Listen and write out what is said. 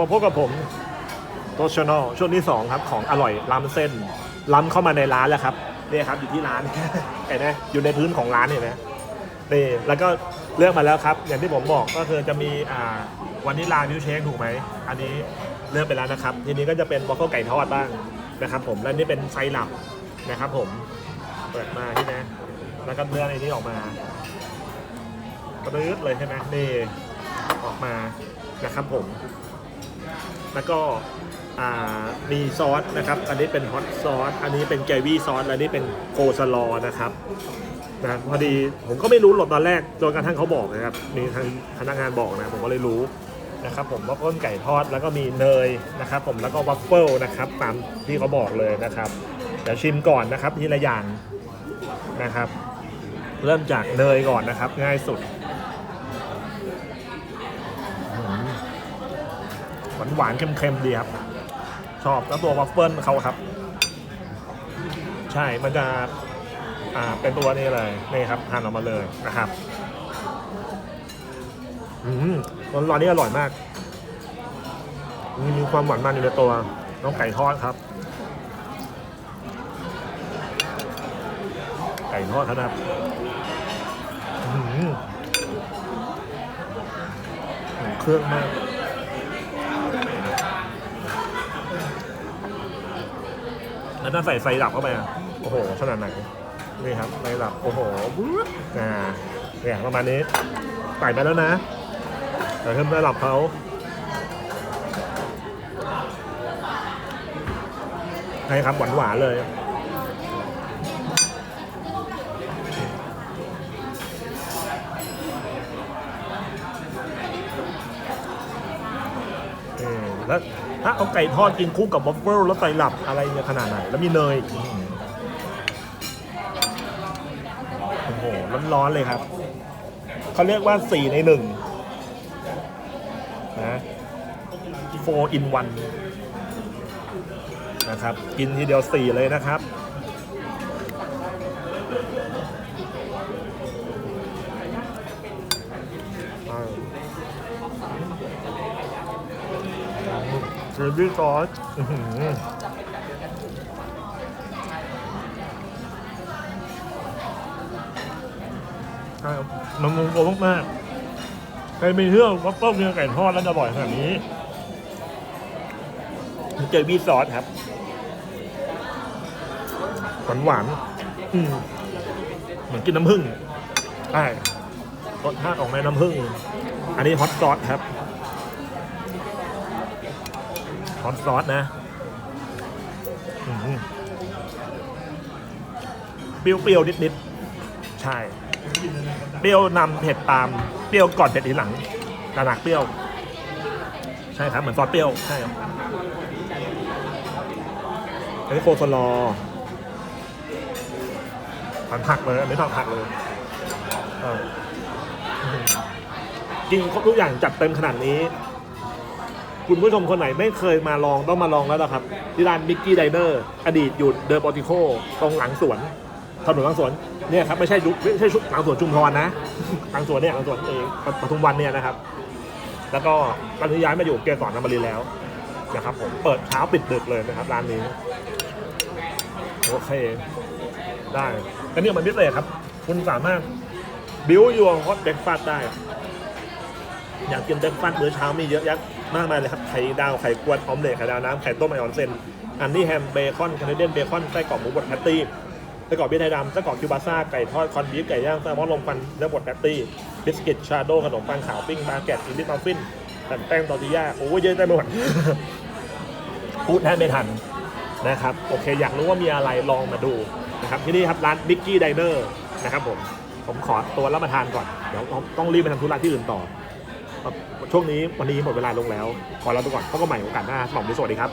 มาพบกับผมโตชนอลช่วงที่ 2 ครับของอร่อยล้ำเส้น ล้ำเข้ามาในร้านแล้วครับนี่ครับอยู่ที่ร้านเห็นไหมอยู่ในพื้นของร้านเห็นไหมนี่แล้วก็เลือกมาแล้วครับ อย่างที่ผมบอกก็คือจะมีอ่าวันนี้ลามิลเชคถูกไหมอันนี้เลือกไปแล้วนะครับ ทีนี้ก็จะเป็นวอฟเฟิลไก่ทอดบ้างนะครับผมและนี่เป็นไซรัปนะครับผมเปิดมาที่นะแล้วก็เนื้อในนี้ออกมากระดืดเลยใช่ไหมนี่ออกมานะครับผม แล้วก็มีซอสนะครับ อันนี้เป็นฮอตซอส อันนี้เป็นแกวี่ซอสและนี่เป็นโกสลอนะครับนะพอดีผมก็ไม่รู้หรอกตอนแรกจนกระทั่งเขาบอกนะครับ มีทางพนักงานบอกนะผมก็เลยรู้นะครับผมว่าต้นไก่ทอดแล้วก็มีเนยนะครับผมแล้วก็วัฟเฟิลนะครับตามที่เขาบอกเลยนะครับเดี๋ยวชิมก่อนนะครับทีละอย่างนะครับ เริ่มจากเนยก่อนนะครับ ง่ายสุด หวานหวานเค็มๆดีครับ ชอบแล้วตัววัฟเฟิลเขาครับ ใช่มันจะอ่าเป็นตัวนี้เลยนี่ครับหั่นออกมาเลยนะครับอืมร้อนๆนี่อร่อยมาก มีมีความหวานมันอยู่ในตัวน้องไก่ทอดครับ ไก่ทอดครับอื้อหือเครื่องมาก แล้วถ้าใส่ไฟดับเข้าไปอะโอ้โหขนาดไหนนี่ครับไฟดับโอ้โหบึ๊อ่าเนี่ยประมาณนี้ใส่ไปแล้วนะแต่เพิ่มไฟดับเขาใช่ครับหวานหวานๆเลยเออ แล้วถ้าเอาไก่ทอดกินคู่กับบัฟเฟิลแล้วใส่หลับอะไรเนี่ยขนาดไหน แล้วมีเนยอืมโอ้โหร้อนๆเลยครับ เขาเรียกว่า4ใน1นะ 4 in 1 นะครับ กินทีเดียว 4 เลยนะครับ อ่า เชอร์รี่ซอสใช่ครับมันลงตัวมากๆใครไม่เชื่อว่าต้มเนื้อไก่ทอดแล้วจะอร่อยขนาดนี้ เจอบี้ซอสครับ หวานหวานเหมือนกินน้ำผึ้งใช่รสชาติออกในน้ำผึ้ง อันนี้ฮอตซอสครับ ฮ อตซอสนะเปรี้ยวๆนิดๆใช่ เปรี้ยวนำเผ็ดตาม เปรี้ยวก่อนเผ็ดทีหลังตาหนักเปรี้ยว ใช่ครับเหมือนซอสเปรี้ยวใช่ครับอันนี้โคสลอผันผักเลยอันนี้อดผักเลยกินครบทุกอย่างจัดเต็มขนาดนี้ คุณผู้ชมคนไหนไม่เคยมาลองต้องมาลองแล้วนะครับ ที่ร้านมิกกี้ไดเนอร์อดีตอยู่เดอร์ปอติโคตรงหลังสวนถนนหลังสวนเนี่ยครับไม่ใช่ยุไม่ใช่ชุดหลังสวนชุมพรนะ หลังสวนเนี่ยหลังสวนเองปปทุมวันเนี่ยนะครับ แล้วก็ตอนนี้ย้ายมาอยู่เกสรนำบรีแล้วนะครับผมเปิดเช้าปิดดึกเลยนะครับร้านนี้โอเค ได้อันนี้มันพิเศษครับ คุณสามารถบิวยวงฮอตเบรกฟาสได้ อยากกินเบรกฟาสต์มื้อเช้ามีเยอะแยะมากมายเลยครับไข่ดาวไข่กวนออมเล็ตไข่ดาวน้ำไข่ต้มไอออนเซนอันนี้แฮมเบคอนแคนาเดียนเบคอนไส้กรอกหมูบดแพตตี้ไส้กรอกเบียร์ไทยดำไส้กรอกคิวบาซ่าไก่ทอดคอนบีฟไก่ย่างแซลมอนลมควันเนื้อบดแพตตี้บิสกิตชาโดขนมปังขาวปิ้งบาเก็ตอินดิสมัฟฟินแผ่แป้งตอร์ติย่าโอ้ยเยอะได้หมดพูดแทบไม่ทันนะครับโอเค อยากรู้ว่ามีอะไรลองมาดูนะครับที่นี่ครับร้านบิ๊กกี้ไดเนอร์นะครับผมผมขอตัวรับประทานก่อน เดี๋ยวต้องรีบไปทำธุระที่อื่นต่อ ช่วงนี้วันนี้หมดเวลาลงแล้วขอลาไปก่อนพบกันใหม่โอกาสหน้าสมองดีสวัสดีครับ